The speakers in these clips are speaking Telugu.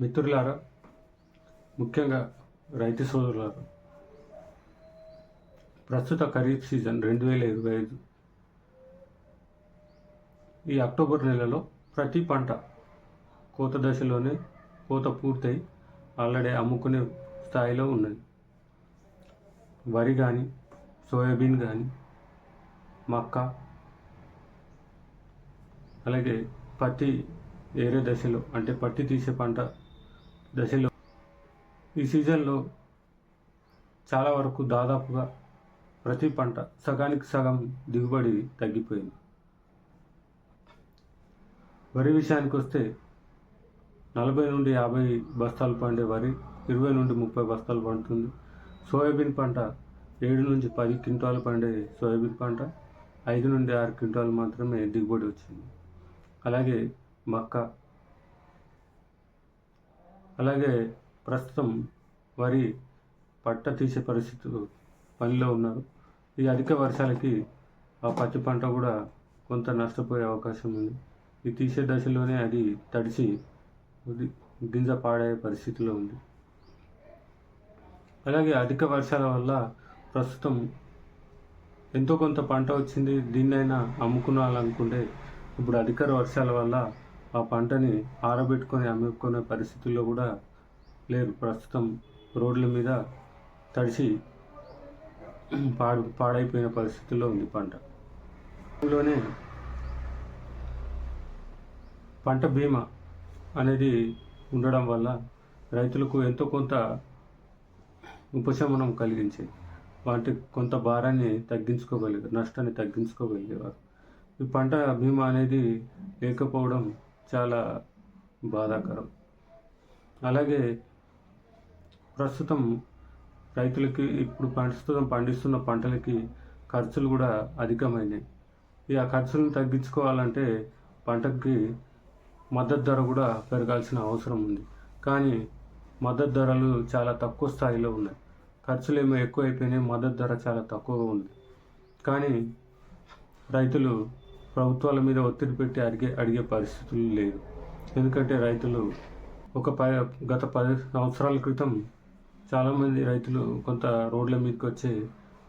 మిత్రులారా ముఖ్యంగా రైతు సోదరులారా ప్రస్తుత ఖరీఫ్ సీజన్ రెండు వేల ఇరవై ఐదు. ఈ అక్టోబర్ నెలలో ప్రతి పంట కోత దశలోనే కోత పూర్తయి ఆల్రెడీ అమ్ముకునే స్థాయిలో ఉన్నది. వరి కానీ సోయాబీన్ కానీ మక్క అలాగే పత్తి ఏరే దశలో అంటే పత్తి తీసే పంట దశలో. ఈ సీజన్లో చాలా వరకు దాదాపుగా ప్రతి పంట సగానికి సగం దిగుబడి తగ్గిపోయింది. వరి విషయానికి వస్తే నలభై నుండి యాభై బస్తాలు పండే వరి ఇరవై నుండి ముప్పై బస్తాలు పండుతుంది. సోయాబీన్ పంట ఏడు నుంచి పది క్వింటాలు పండే సోయాబీన్ పంట ఐదు నుండి ఆరు క్వింటాలు మాత్రమే దిగుబడి వచ్చింది. అలాగే మక్క అలాగే ప్రస్తుతం వరి పట్ట తీసే పరిస్థితులు పనిలో ఉన్నారు. ఈ అధిక వర్షాలకి ఆ పత్తి పంట కూడా కొంత నష్టపోయే అవకాశం ఉంది. ఈ తీసే దశలోనే అది తడిసి గింజ పాడయ్యే పరిస్థితిలో ఉంది. అలాగే అధిక వర్షాల వల్ల ప్రస్తుతం ఎంతో కొంత పంట వచ్చింది. దీన్నైనా అమ్ముకున్నాలనుకుంటే ఇప్పుడు అధిక వర్షాల వల్ల ఆ పంటని ఆరబెట్టుకొని అమ్ముకునే పరిస్థితుల్లో కూడా లేరు. ప్రస్తుతం రోడ్ల మీద తడిసి పాడు పాడైపోయిన పరిస్థితుల్లో ఉంది పంట. అందులోనే పంట బీమా అనేది ఉండడం వల్ల రైతులకు ఎంతో కొంత ఉపశమనం కలిగించేది. వాటి కొంత భారాన్ని తగ్గించుకోగలిగారు నష్టాన్ని తగ్గించుకోగలిగేవారు. ఈ పంట బీమా అనేది లేకపోవడం చాలా బాధాకరం. అలాగే ప్రస్తుతం రైతులకి ఇప్పుడు ప్రస్తుతం పండిస్తున్న పంటలకి ఖర్చులు కూడా అధికమైనాయి. ఈ ఆ ఖర్చులను తగ్గించుకోవాలంటే పంటకి మద్దతు ధర కూడా పెరగాల్సిన అవసరం ఉంది. కానీ మద్దతు ధరలు చాలా తక్కువ స్థాయిలో ఉన్నాయి. ఖర్చులు ఏమో ఎక్కువ అయిపోయినాయి మద్దతు ధర చాలా తక్కువగా ఉంది. కానీ రైతులు ప్రభుత్వాల మీద ఒత్తిడి పెట్టి అడిగే అడిగే పరిస్థితులు లేదు ఎందుకంటే రైతులు ఒక ప గత పది సంవత్సరాల క్రితం చాలామంది రైతులు కొంత రోడ్ల మీదకి వచ్చే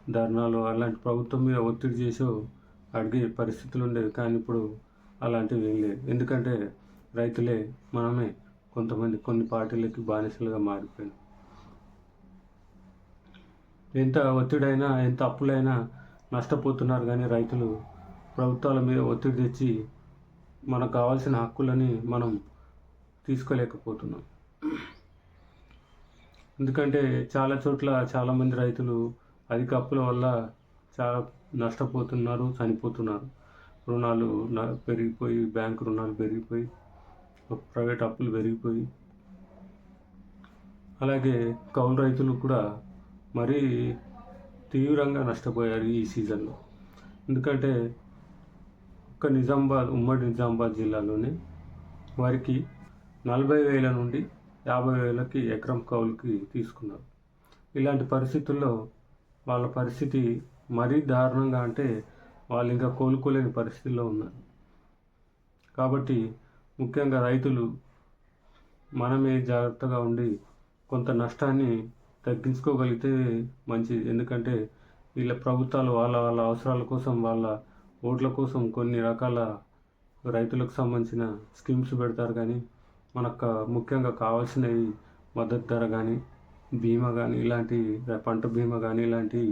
ధర్నాలు అలాంటి ప్రభుత్వం మీద ఒత్తిడి చేసో అడిగే పరిస్థితులు ఉండేవి. కానీ ఇప్పుడు అలాంటివి ఏం లేదు ఎందుకంటే రైతులే మనమే కొంతమంది కొన్ని పార్టీలకి బానిసలుగా మారిపోయింది ఎంత ఒత్తిడైనా ఎంత అప్పులైనా నష్టపోతున్నారు. కానీ రైతులు ప్రభుత్వాల మీద ఒత్తిడి తెచ్చి మనకు కావాల్సిన హక్కులని మనం తీసుకోలేకపోతున్నాం. ఎందుకంటే చాలా చోట్ల చాలామంది రైతులు అధిక అప్పుల వల్ల చాలా నష్టపోతున్నారు చనిపోతున్నారు. రుణాలు పెరిగిపోయి బ్యాంకు రుణాలు పెరిగిపోయి ప్రైవేట్ అప్పులు పెరిగిపోయి. అలాగే కౌలు రైతులు కూడా మరీ తీవ్రంగా నష్టపోయారు ఈ సీజన్లో. ఎందుకంటే ఒక్క నిజామాబాద్ ఉమ్మడి నిజామాబాద్ జిల్లాలోనే వారికి నలభై వేల నుండి యాభై వేలకి ఎకరం కౌలుకి తీసుకున్నారు. ఇలాంటి పరిస్థితుల్లో వాళ్ళ పరిస్థితి మరీ దారుణంగా అంటే వాళ్ళు ఇంకా కోలుకోలేని పరిస్థితిలో ఉన్నారు. కాబట్టి ముఖ్యంగా రైతులు మనమే జాగ్రత్తగా ఉండి కొంత నష్టాన్ని తగ్గించుకోగలిగితే మంచిది. ఎందుకంటే వీళ్ళ ప్రభుత్వాలు వాళ్ళ వాళ్ళ అవసరాల కోసం వాళ్ళ ఓట్ల కోసం కొన్ని రకాల రైతులకు సంబంధించిన స్కీమ్స్ పెడతారు కానీ మనకు ముఖ్యంగా కావాల్సినవి మద్దతు ధర కానీ బీమా కానీ ఇలాంటి పంట బీమా కానీ ఇలాంటివి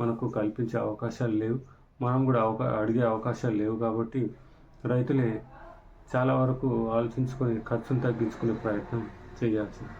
మనకు కల్పించే అవకాశాలు లేవు. మనం కూడా అవకా అడిగే అవకాశాలు లేవు కాబట్టి రైతులే చాలా వరకు ఆలోచించుకొని ఖర్చును తగ్గించుకునే ప్రయత్నం చేయాల్సింది.